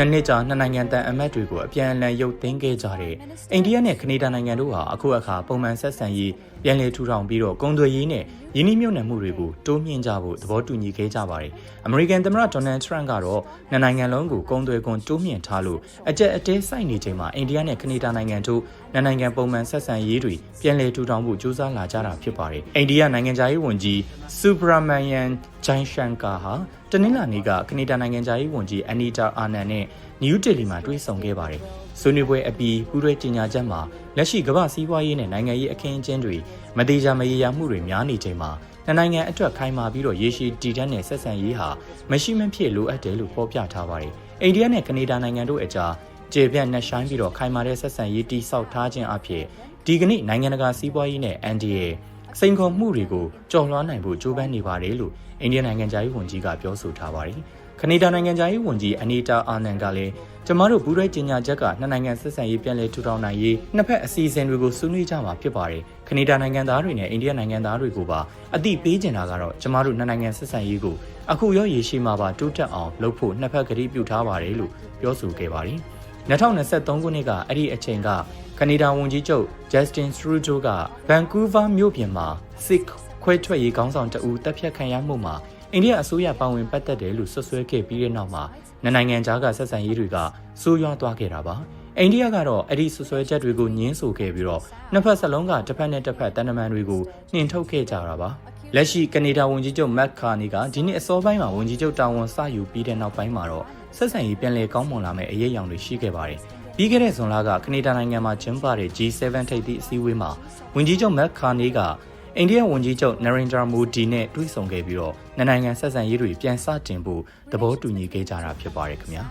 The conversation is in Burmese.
နှစ်နှစ်ကြာနှစ်နိုင်ငံတန်အမတ်တွေကိုအပြန်အလှန်ရုပ်သိမ်းခဲ့ကြတဲ့အိန္ဒိယနဲ့ကနေဒါနိုင်ငံတို့ဟာအခုအခါပုံမှန်ဆက်ဆံရေးပြန်လည်ထူထောင်ပြီးတော့ကုန်သွယ်ရေးနဲ့ယင်းနှိမ့်နှံမှုတွေကိုတိုးမြှင့်ကြဖို့သဘောတူညီခဲ့ကြပါတယ်။အမေရိကန်သမ္မတဒေါ်နယ်ထရန့်ကတော့နှစ်နိုင်ငံလုံးကိုကုန်သွယ်ခွန်တိုးမြှင့်ထားလို့အကြက်အတဲစိုက်နေချိန်မှာအိန္ဒိယနဲ့ကနေဒါနိုင်ငံတို့နှစ်နိုင်ငံပုံမှန်ဆက်ဆံရေးတွေပြန်လည်ထူထောင်ဖို့ကြိုးစားလာကြတာဖြစ်ပါတယ်။အိန္ဒိယနိုင်ငံသားရေးဝန်ကြီးစူဘရာမန်ယန်ဂျိုင်းရှန်ကာဟာတနင်္လာနေ့ကကနေဒါနိုင်ငံသားရေးဝန်ကြီးအနီတာအာနန်နဲ့နယူးဒေလီမှာတွေ့ဆုံခဲ့ပါတယ်။ဆွေးနွေးပွဲအပြီးပူးတွဲကြေညာချက်မှာလက်ရှိကမ္ဘာစည်းဝါးရေးနဲ့နိုင်ငံရေးအခင်းအကျင်းတွေမတိကျမရေရာမှုတွေများနေချိန်မှာနှစ်နိုင်ငံအတွက်ခိုင်မာပြီးတော့ရေရှည်တည်တံ့တဲ့ဆက်ဆံရေးဟာမရှိမဖြစ်လိုအပ်တယ်လို့ဖော်ပြထားပါတယ်။အိန္ဒိယနဲ့ကနေဒါနိုင်ငံတို့အကြားကျေပြန့်နှက်ဆိုင်ပြီးတော့ခိုင်မာတဲ့ဆက်ဆံရေးတိစောက်ထားခြင်းအဖြစ်ဒီကနေ့နိုင်ငံတကာစည်းဝါးရေးနဲ့ NDA စိန်ခေါ်မှုတွေကိုကြော်လွှားနိုင်ဖို့ကြိုးပမ်းနေပါတယ်လို့အိန္ဒိယနိုင်ငံသားရေးဝန်ကြီးကပြောဆိုထားပါတယ်။ကနေဒါနိုင်ငံသားရေးဝန်ကြီးအနီတာအာနန်ကလည်းကျမတို့ဘူးရဲကြီးညာချက်ကနှစ်နိုင်ငံဆက်ဆံရေးပြန်လည်ထူထောင်နိုင်ရေးနှစ်ဖက်အစီအစဉ်တွေကိုဆွေးနွေးကြမှာဖြစ်ပါတယ်။ကနေဒါနိုင်ငံသားတွေနဲ့အိန္ဒိယနိုင်ငံသားတွေကိုပါအသိပေးချင်တာကတော့ကျမတို့နှစ်နိုင်ငံဆက်ဆံရေးကိုအခုရောရေရှည်မှာပါတိုးတက်အောင်လုပ်ဖို့နှစ်ဖက်ကတိပြုထားပါတယ်လို့ပြောဆိုခဲ့ပါတယ်။ 2023ခုနှစ်ကအဲ့ဒီအချိန်ကကနေဒါဝန်ကြီးချုပ် Justin Trudeau က Vancouver မြို့ပြင်မှာ Sikh ခွဲထွက်ရေးခေါင်းဆောင်တအူတပ်ဖြတ်ခံရမှုမှာအိန္ဒိယအစိုးရပါဝင်ပတ်သက်တယ်လို့ဆွဆွဲခဲ့ပြီးတဲ့နောက်မှာနှစ်နိုင်ငံကြားကဆက်ဆံရေးတွေကဆိုးရွားသွားခဲ့တာပါအိန္ဒိယကတော့အဲ့ဒီဆွဆွဲချက်တွေကိုညှင်းဆိုခဲ့ပြီးတော့နှစ်ဖက်စလုံးကတစ်ဖက်နဲ့တစ်ဖက်တန်တမန်တွေကိုနှင်ထုတ်ခဲ့ကြတာပါလက်ရှိကနေဒါဝန်ကြီးချုပ်မက်ကာနီကဒီနေ့အစောပိုင်းမှာဝန်ကြီးချုပ်တာဝန်စယူပြီးတဲ့နောက်ပိုင်းမှာတော့ ဆက်ဆံရေးပြန်လည်ကောင်းမွန်လာမယ့်အရေးအယောင်တွေရှိခဲ့ပါတယ်ပြီးခဲ့တဲ့ဇွန်လကကနေဒါနိုင်ငံမှာကျင်းပတဲ့ G7 ထိပ်သီးအစည်းအဝေးမှာဝန်ကြီးချုပ်မက်ကာနီကအိန္ဒိယဝန်ကြီးချုပ်နရိန်ဒရာမိုဒီနဲ့တွေ့ဆုံခဲ့ပြီးတော့နှစ်နိုင်ငံဆက်ဆံရေးတွေပြန်စတင်ဖို့သဘောတူညီခဲ့ကြတာဖြစ်ပါတယ်ခင်ဗျာ